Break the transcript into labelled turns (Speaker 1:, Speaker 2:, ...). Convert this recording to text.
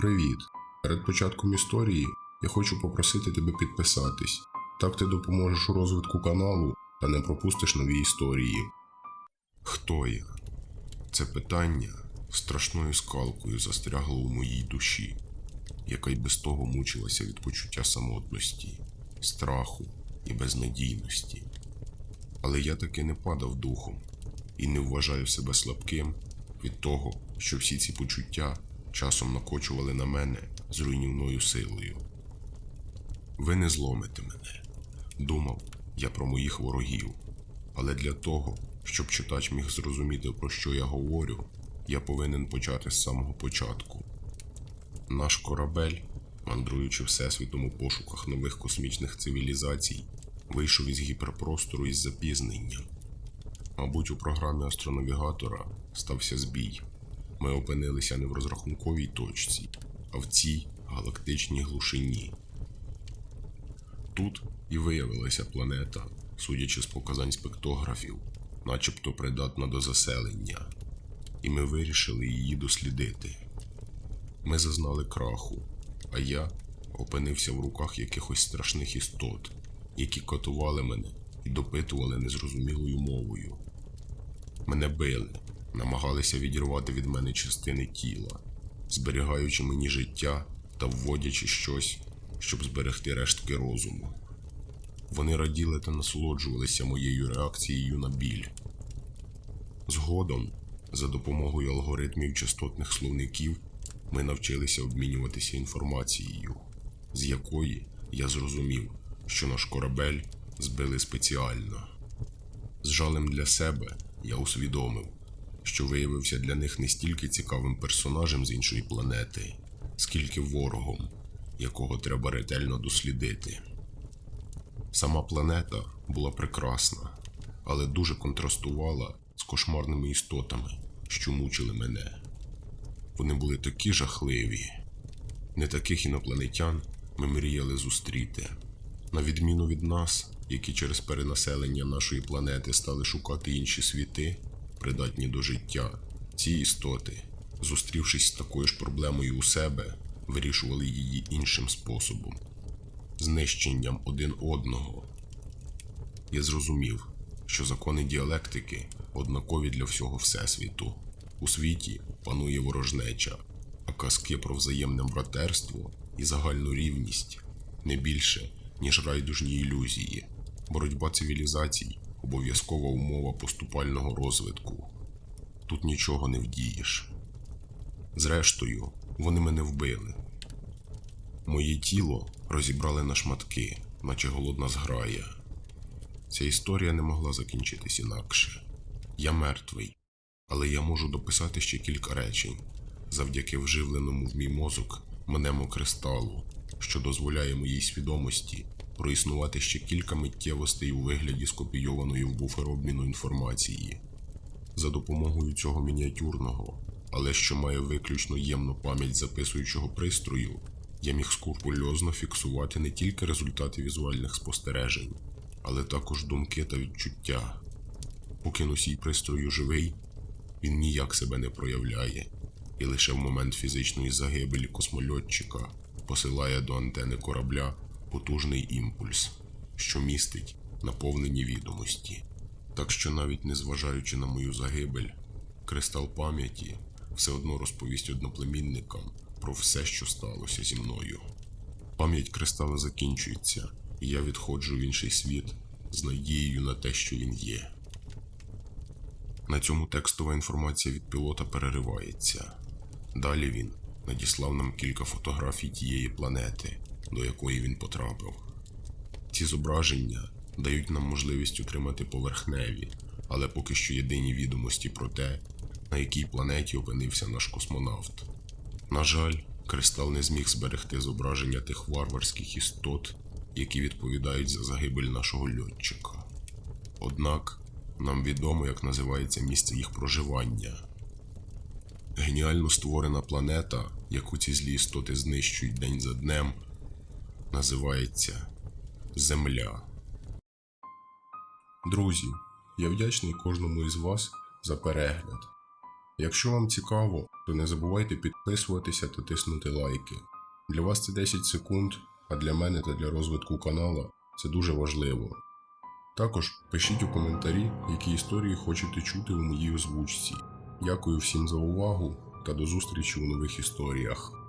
Speaker 1: Привіт! Перед початком історії я хочу попросити тебе підписатись. Так ти допоможеш у розвитку каналу та не пропустиш нові історії. Хто я? Це питання страшною скалкою застрягло у моїй душі, яка й без того мучилася від почуття самотності, страху і безнадійності. Але я таки не падав духом і не вважаю себе слабким від того, що всі ці почуття часом накочували на мене з руйнівною силою. Ви не зломите мене. Думав я про моїх ворогів, але для того, щоб читач міг зрозуміти, про що я говорю, я повинен почати з самого початку. Наш корабель, мандруючи всесвітом у пошуках нових космічних цивілізацій, вийшов із гіперпростору із запізненням. Мабуть, у програмі астронавігатора стався збій. Ми опинилися не в розрахунковій точці, а в цій галактичній глушині. Тут і виявилася планета, судячи з показань спектографів, начебто придатна до заселення, і ми вирішили її дослідити. Ми зазнали краху, а я опинився в руках якихось страшних істот, які катували мене і допитували незрозумілою мовою. Мене били, намагалися відірвати від мене частини тіла, зберігаючи мені життя та вводячи щось, щоб зберегти рештки розуму. Вони раділи та насолоджувалися моєю реакцією на біль. Згодом, за допомогою алгоритмів частотних словників, ми навчилися обмінюватися інформацією, з якої я зрозумів, що наш корабель збили спеціально. З жалем для себе я усвідомив, що виявився для них не стільки цікавим персонажем з іншої планети, скільки ворогом, якого треба ретельно дослідити. Сама планета була прекрасна, але дуже контрастувала з кошмарними істотами, що мучили мене. Вони були такі жахливі. Не таких інопланетян ми мріяли зустріти. На відміну від нас, які через перенаселення нашої планети стали шукати інші світи, придатні до життя, ці істоти, зустрівшись з такою ж проблемою у себе, вирішували її іншим способом знищенням один одного. Я зрозумів, що закони діалектики однакові для всього Всесвіту. У світі панує ворожнеча, а казки про взаємне братерство і загальну рівність не більше, ніж райдужні ілюзії. Боротьба цивілізацій обов'язкова умова поступального розвитку. Тут нічого не вдієш. Зрештою, вони мене вбили. Моє тіло розібрали на шматки, наче голодна зграя. Ця історія не могла закінчитись інакше. Я мертвий, але я можу дописати ще кілька речень завдяки вживленому в мій мозок менему кристалу, що дозволяє моїй свідомості проіснувати ще кілька миттєвостей у вигляді скопійованої в буфер обміну інформації. За допомогою цього мініатюрного, але що має виключно ємну пам'ять записуючого пристрою, я міг скрупульозно фіксувати не тільки результати візуальних спостережень, але також думки та відчуття. Поки носій пристрою живий, він ніяк себе не проявляє, і лише в момент фізичної загибелі космольотчика посилає до антени корабля потужний імпульс, що містить наповнені відомості. Так що, навіть незважаючи на мою загибель, кристал пам'яті все одно розповість одноплемінникам про все, що сталося зі мною. Пам'ять кристала закінчується, і я відходжу в інший світ з надією на те, що він є. На цьому текстова інформація від пілота переривається. Далі він надіслав нам кілька фотографій тієї планети, до якої він потрапив. Ці зображення дають нам можливість отримати поверхневі, але поки що єдині відомості про те, на якій планеті опинився наш космонавт. На жаль, кристал не зміг зберегти зображення тих варварських істот, які відповідають за загибель нашого льотчика. Однак нам відомо, як називається місце їх проживання. Геніально створена планета, яку ці злі істоти знищують день за днем, називається Земля. Друзі, я вдячний кожному із вас за перегляд. Якщо вам цікаво, то не забувайте підписуватися та тиснути лайки. Для вас це 10 секунд, а для мене та для розвитку канала це дуже важливо. Також пишіть у коментарі, які історії хочете чути у моїй озвучці. Дякую всім за увагу та до зустрічі у нових історіях.